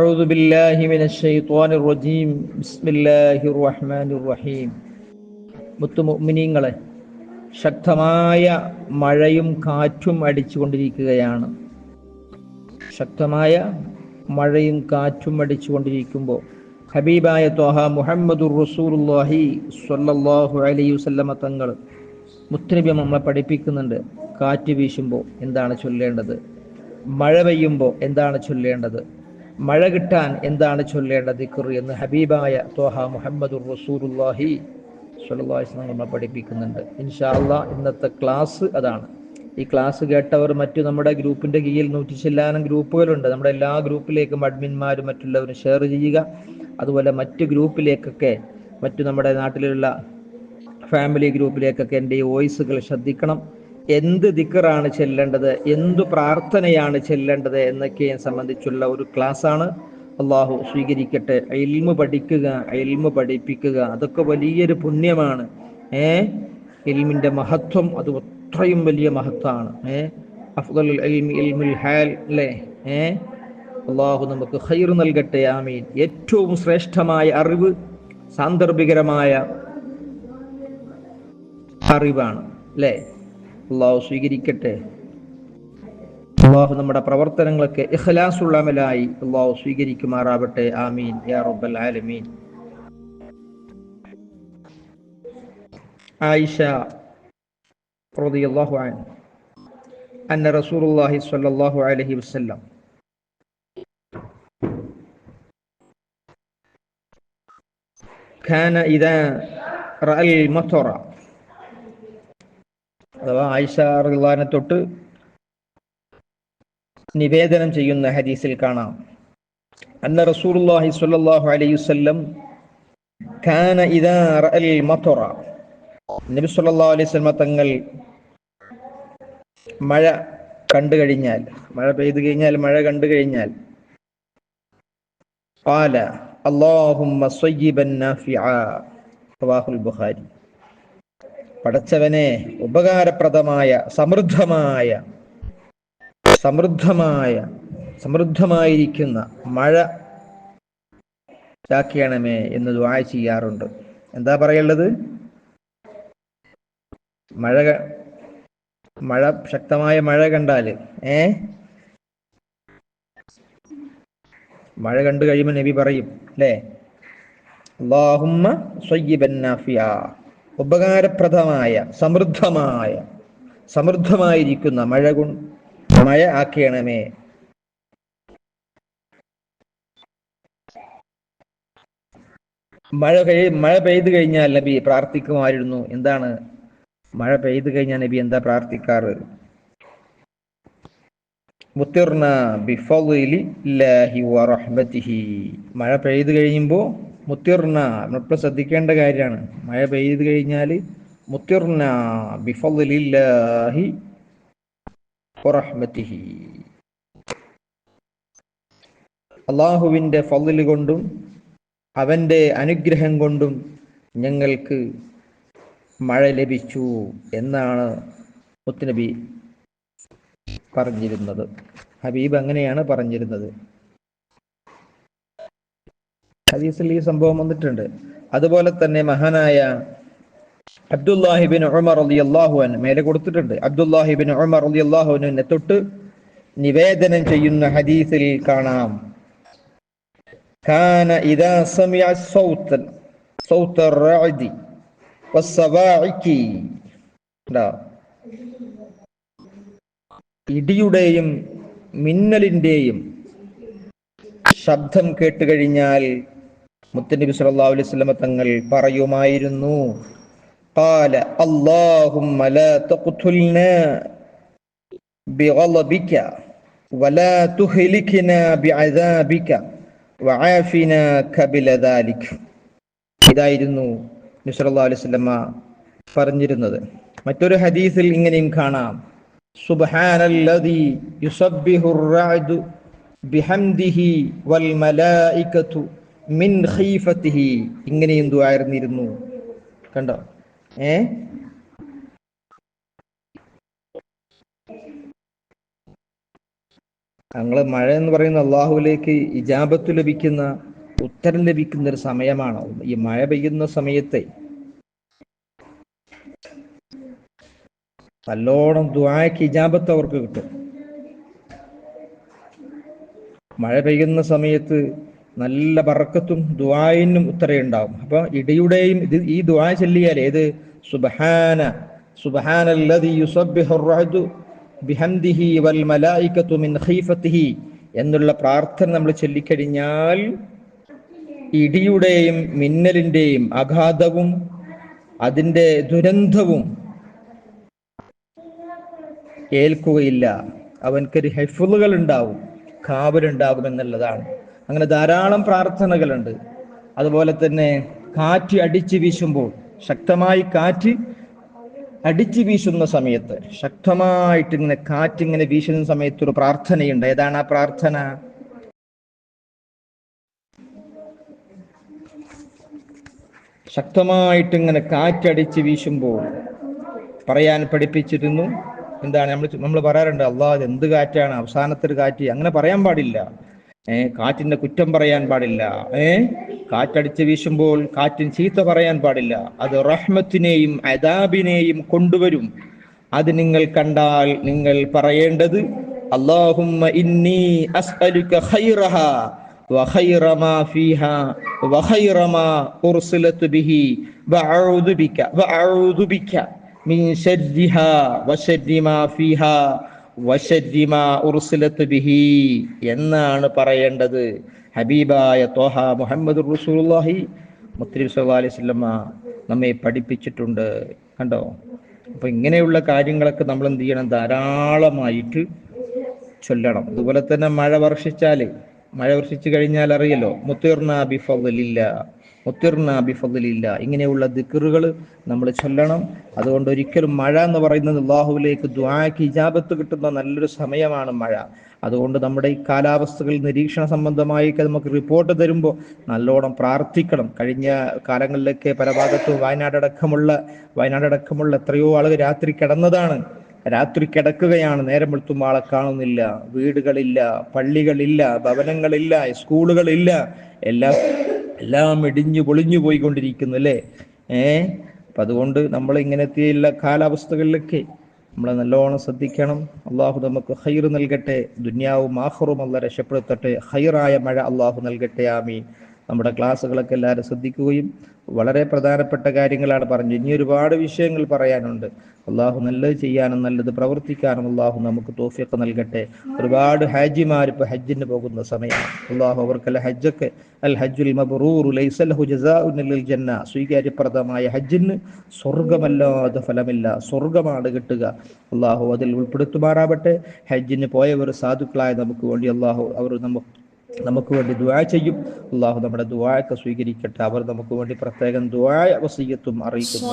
أعوذ بالله من الشيطان الرجيم بسم الله الرحمن الرحيم മുത്തുമുഅ്മിനീങ്ങളെ ശക്തമായ മഴയും കാറ്റും അടിച്ചുകൊണ്ടിരിക്കുകയാണ് ശക്തമായ മഴയും കാറ്റും അടിച്ചുകൊണ്ടിരിക്കുമ്പോൾ ഹബീബായ ത്വഹ മുഹമ്മദുർ റസൂലുള്ളാഹി സ്വല്ലല്ലാഹു അലൈഹി വസല്ലമ തങ്ങൾ മുത്തനബി നമ്മളെ പഠിപ്പിക്കുന്നുണ്ട് കാറ്റ് വീശുമ്പോൾ എന്താണ് ചൊല്ലേണ്ടത് മഴ പെയ്യുമ്പോൾ എന്താണ് ചൊല്ലേണ്ടത് മഴ കിട്ടാൻ എന്താണ് ചൊല്ലേണ്ട ദിക്ർ എന്ന് ഹബീബായ തോഹ സ്വല്ലല്ലാഹു അലൈഹി വസല്ലം നമ്മളെ പഠിപ്പിക്കുന്നുണ്ട്. ഇൻഷാല്ല ഇന്നത്തെ ക്ലാസ് അതാണ്. ഈ ക്ലാസ് കേട്ടവർ മറ്റു നമ്മുടെ ഗ്രൂപ്പിന്റെ കീഴിൽ നൂറ്റി ചെല്ലാനം ഗ്രൂപ്പുകളുണ്ട്. നമ്മുടെ എല്ലാ ഗ്രൂപ്പിലേക്കും അഡ്മിന്മാരും മറ്റുള്ളവരും ഷെയർ ചെയ്യുക. അതുപോലെ മറ്റ് ഗ്രൂപ്പിലേക്കൊക്കെ മറ്റു നമ്മുടെ നാട്ടിലുള്ള ഫാമിലി ഗ്രൂപ്പിലേക്കൊക്കെ എന്റെ ഈ വോയിസുകൾ ശ്രദ്ധിക്കണം. എന്ത് ദിക്കറാണ് ചെല്ലേണ്ടത്? എന്തു പ്രാർത്ഥനയാണ് ചെല്ലേണ്ടത് എന്നൊക്കെ സംബന്ധിച്ചുള്ള ഒരു ക്ലാസ്സാണ്. അള്ളാഹു സ്വീകരിക്കട്ടെ. അയിൽമ പഠിക്കുക അയിൽമ പഠിപ്പിക്കുക അതൊക്കെ വലിയൊരു പുണ്യമാണ്. ഏ? ഇൽമിന്റെ മഹത്വം അത് അത്രയും വലിയ മഹത്വമാണ്. ഏ? അഫ്ദൽ ഇൽമുൽ ഹാൽ അല്ലേ? ഏ? അള്ളാഹു നമുക്ക് ഹൈർ നൽകട്ടെ. ആമീൻ. ഏറ്റവും ശ്രേഷ്ഠമായ അറിവ് സാന്ദർഭികരമായ അറിവാണ്. അല്ലേ? അള്ളാഹു സ്വീകരിക്കട്ടെ അള്ളാഹു നമ്മുടെ പ്രവർത്തനങ്ങളൊക്കെ ഇഖ്ലാസുള്ള അമലായി അള്ളാഹു സ്വീകരിക്കുമാറാവട്ടെ ആമീൻ യാ റബ്ബൽ ആലമീൻ ആയിഷ റളിയല്ലാഹു അൻഹ അന്ന റസൂലുള്ളാഹി സ്വല്ലല്ലാഹു അലൈഹി വസല്ലം كان إذا رأى المطر അഥവാ ആയിഷ റിലാനെ തൊട്ട് നിവേദനം ചെയ്യുന്ന ഹദീസിൽ കാണാം. അന്ന റസൂലുള്ളാഹി സ്വല്ലല്ലാഹു അലൈഹി വസല്ലം കാന ഇദാ റഅൽ മത്റ. നബി സല്ലല്ലാഹു അലൈഹി വസല്ലം തങ്ങൾ മഴ കണ്ടു കഴിഞ്ഞാൽ മഴ പെയ്തു കഴിഞ്ഞാൽ മഴ കണ്ടു കഴിഞ്ഞാൽ قال اللهم صيبا نافعا പടച്ചവനെ ഉപകാരപ്രദമായ സമൃദ്ധമായ സമൃദ്ധമായ സമൃദ്ധമായിരിക്കുന്ന മഴ ചാക്കിയണമേ എന്ന് ദ്വാ ചെയ്യാറുണ്ട്. എന്താ പറയുള്ളത് മഴ മഴ ശക്തമായ മഴ കണ്ടാൽ ഏ? മഴ കണ്ടു കഴിയുമ്പോൾ നബി പറയും അല്ലേ അള്ളാഹുമ്മ സ്വയ്യിബൻ നാഫിയ. ഉപകാരപ്രദമായ സമൃദ്ധമായ സമൃദ്ധമായിരിക്കുന്ന മഴ കൊ മഴ ആക്കിയണമേ. മഴ കഴി മഴ പെയ്തു കഴിഞ്ഞാൽ നബി പ്രാർത്ഥിക്കുമായിരുന്നു. എന്താണ്? മഴ പെയ്തു കഴിഞ്ഞാൽ നബി എന്താ പ്രാർത്ഥിക്കാറ്? മുത്തിർന വറഹ്മതിഹി മഴ പെയ്തു കഴിയുമ്പോൾ മുത്തിർന നമ്മളിപ്പോൾ ശ്രദ്ധിക്കേണ്ട കാര്യമാണ്. മഴ പെയ്ത് കഴിഞ്ഞാൽ മുത്തിർന ബിഫലില്ലാഹി വറഹ്മതിഹി അള്ളാഹുവിന്റെ ഫضൽ കൊണ്ടും അവന്റെ അനുഗ്രഹം കൊണ്ടും ഞങ്ങൾക്ക് മഴ ലഭിച്ചു എന്നാണ് മുത്തുനബി പറഞ്ഞിരുന്നത്. ഹബീബ് അങ്ങനെയാണ് പറഞ്ഞിരുന്നത്. ഹദീസിൽ ഈ സംഭവം വന്നിട്ടുണ്ട് അതുപോലെ തന്നെ മഹാനായ അബ്ദുല്ലാഹിബിൻ ഉമർ അലി അള്ളാഹുൻ മേലെ കൊടുത്തിട്ടുണ്ട് അബ്ദുല്ലാഹിബിൻ ഉമർ അലി അള്ളാഹുവിനെ തൊട്ട് നിവേദനം ചെയ്യുന്ന ഹദീസിൽ കാണാം كان إذا سمع الصوت صوت الرعد والصواعق لا ഇടിയുടെയും മിന്നലിന്റെയും ശബ്ദം കേട്ട് കഴിഞ്ഞാൽ മുത്തനബി സല്ലല്ലാഹു അലൈഹി വസല്ലം തങ്ങൾ പറയുമായിരുന്നു قال اللهم لا تقتلنا بغضبك ولا تهلكنا بعذابك وعافنا قبل ذلك ഇതായിരുന്നു നബി സല്ലല്ലാഹു അലൈഹി വസല്ലം പറഞ്ഞിരുന്നത് മറ്റൊരു ഹദീസിൽ ഇങ്ങനെയും കാണാം സുബ്ഹാനല്ലദി യുസബ്ബിഹുർ റഅദു ബിഹംദിഹി വൽ മലായികതു മിൻ ഖീഫത്തിഹി. ഇങ്ങനെയും ദുആയിരുന്നിരുന്നു കണ്ടോ? ഏ? ഞങ്ങൾ മഴ എന്ന് പറയുന്ന അള്ളാഹുവിലേക്ക് ഇജാബത്ത് ലഭിക്കുന്ന ഉത്തരം ലഭിക്കുന്ന ഒരു സമയമാണ്? ഈ മഴ പെയ്യുന്ന സമയത്തെ. നല്ലോണം ദ്വായക്ക് ഇജാബത്ത് അവർക്ക് കിട്ടും. മഴ പെയ്യുന്ന സമയത്ത് നല്ല ബറക്കത്തും ദുവായിനും ഉത്തരയുണ്ടാവും. അപ്പൊ ഇടിയുടെയും ഇത് ഈ ദുവാ ചൊല്ലിയാൽ ഏത്? സുബഹാന സുബഹാനല്ലദി യുസബ്ബിഹു റഅദു ബിഹംദിഹി വൽ മലായികത്തു മിൻ എന്നുള്ള പ്രാർത്ഥന നമ്മൾ ചൊല്ലിക്കഴിഞ്ഞാൽ ഇടിയുടെയും മിന്നലിന്റെയും അഗാധവും അതിന്റെ ദുരന്തവും ഏൽക്കുകയില്ല. അവൻക്കൊരു കാവലുണ്ടാകും എന്നുള്ളതാണ് അങ്ങനെ ധാരാളം പ്രാർത്ഥനകളുണ്ട്. അതുപോലെ തന്നെ കാറ്റ് അടിച്ചു വീശുമ്പോൾ ശക്തമായി കാറ്റ് അടിച്ചു വീശുന്ന സമയത്ത് ശക്തമായിട്ട് ഇങ്ങനെ കാറ്റ് ഇങ്ങനെ വീശുന്ന സമയത്ത് ഒരു പ്രാർത്ഥനയുണ്ട്. ഏതാണ് ആ പ്രാർത്ഥന? ശക്തമായിട്ട് ഇങ്ങനെ കാറ്റടിച്ച് വീശുമ്പോൾ പറയാൻ പഠിപ്പിച്ചിരുന്നു. എന്താണ്? നമ്മൾ നമ്മൾ പറയാറുണ്ട് അള്ളാഹ് എന്ത് കാറ്റാണ്? അവസാനത്തെ കാറ്റ്. അങ്ങനെ പറയാൻ പാടില്ല. ഏ കാറ്റിന്റെ കുറ്റം പറയാൻ പാടില്ല ഏ കാറ്റടിച്ച് വീശുമ്പോൾ കാറ്റിന് ചീത്ത പറയാൻ പാടില്ല അത് റഹ്മത്തിനെയും അദാബിനെയും കൊണ്ടുവരും അത് നിങ്ങൾ കണ്ടാൽ നിങ്ങൾ പറയേണ്ടത് അള്ളാഹുമ്മ ഇന്നി അസ്അലുക ഖൈറഹ وخير ما فيها وخير ما أرسلت به وأعوذ بك وأعوذ بك من شرها وشر ما فيها ബിഹി എന്നാണ് പറയേണ്ടത്. ഹബീബായ തോഹ മുഹമ്മദ് റസൂലുള്ളാഹി മുത്തലിം സല്ലാ നമ്മെ പഠിപ്പിച്ചിട്ടുണ്ട്. കണ്ടോ? അപ്പൊ ഇങ്ങനെയുള്ള കാര്യങ്ങളൊക്കെ നമ്മൾ എന്ത് ചെയ്യണം? ധാരാളമായിട്ട് ചൊല്ലണം. അതുപോലെ തന്നെ മഴ വർഷിച്ചാൽ മഴ വർഷിച്ചു കഴിഞ്ഞാൽ അറിയല്ലോ മുത്തിർന ബിഫലില്ല മുത്തിർന ബിഫലില്ല ഇങ്ങനെയുള്ള ദിക്കറുകൾ നമ്മൾ ചൊല്ലണം. അതുകൊണ്ട് ഒരിക്കലും മഴ എന്ന് പറയുന്നത് അള്ളാഹുവിലേക്ക് ദ്വാക്ക് ഇജാബത്ത് കിട്ടുന്ന നല്ലൊരു സമയമാണ് മഴ. അതുകൊണ്ട് നമ്മുടെ ഈ കാലാവസ്ഥകൾ നിരീക്ഷണ സംബന്ധമായൊക്കെ നമുക്ക് റിപ്പോർട്ട് തരുമ്പോൾ നല്ലോണം പ്രാർത്ഥിക്കണം. കഴിഞ്ഞ കാലങ്ങളിലൊക്കെ പല ഭാഗത്തും വയനാടടക്കമുള്ള വയനാടടക്കമുള്ള എത്രയോ ആളുകൾ രാത്രി കിടന്നതാണ്. രാത്രി കിടക്കുകയാണ്. നേരം വെളുത്തും ആളെ കാണുന്നില്ല. വീടുകളില്ല പള്ളികളില്ല ഭവനങ്ങളില്ല സ്കൂളുകളില്ല. എല്ലാം എല്ലാം ഇടിഞ്ഞു പൊളിഞ്ഞു പോയിക്കൊണ്ടിരിക്കുന്നു അല്ലേ? ഏ? അപ്പൊ അതുകൊണ്ട് നമ്മൾ ഇങ്ങനത്തെയുള്ള കാലാവസ്ഥകളിലൊക്കെ നമ്മൾ നല്ലോണം ശ്രദ്ധിക്കണം. അള്ളാഹു നമുക്ക് ഹൈർ നൽകട്ടെ. ദുന്യാവും ആഹറും അല്ല രക്ഷപ്പെടുത്തട്ടെ. ഹൈറായ മഴ അള്ളാഹു നൽകട്ടെ. ആമീൻ. നമ്മുടെ ക്ലാസ്സുകളൊക്കെ എല്ലാവരും ശ്രദ്ധിക്കുകയും വളരെ പ്രധാനപ്പെട്ട കാര്യങ്ങളാണ് പറഞ്ഞത്. ഇനി ഒരുപാട് വിഷയങ്ങൾ പറയാനുണ്ട്. അള്ളാഹു നല്ലത് ചെയ്യാനും നല്ലത് പ്രവർത്തിക്കാനും അള്ളാഹു നമുക്ക് തോഫിയൊക്കെ നൽകട്ടെ. ഒരുപാട് ഹാജിമാർ ഇപ്പൊ ഹജ്ജിന് പോകുന്ന സമയമാണ് അള്ളാഹു അവർക്കല്ല ഹജ്ജൊക്കെ അൽ ഹജ്ജുൽ മബ്റൂർ ജന്ന സ്വീകാര്യപ്രദമായ ഹജ്ജിന് സ്വർഗമല്ലാതെ ഫലമില്ല. സ്വർഗമാണ് കിട്ടുക. അള്ളാഹു അതിൽ ഉൾപ്പെടുത്തുമാറാവട്ടെ. ഹജ്ജിന് പോയവർ സാധുക്കളായ നമുക്ക് വേണ്ടി അള്ളാഹു അവർ നമുക്ക് നമുക്ക് വേണ്ടി ദുആ ചെയ്യും. അള്ളാഹു നമ്മുടെ ദുആയൊക്കെ സ്വീകരിക്കട്ടെ. അവർ നമുക്ക് വേണ്ടി പ്രത്യേകം ദുആ വസീയത്തും അറിയിക്കുന്നു.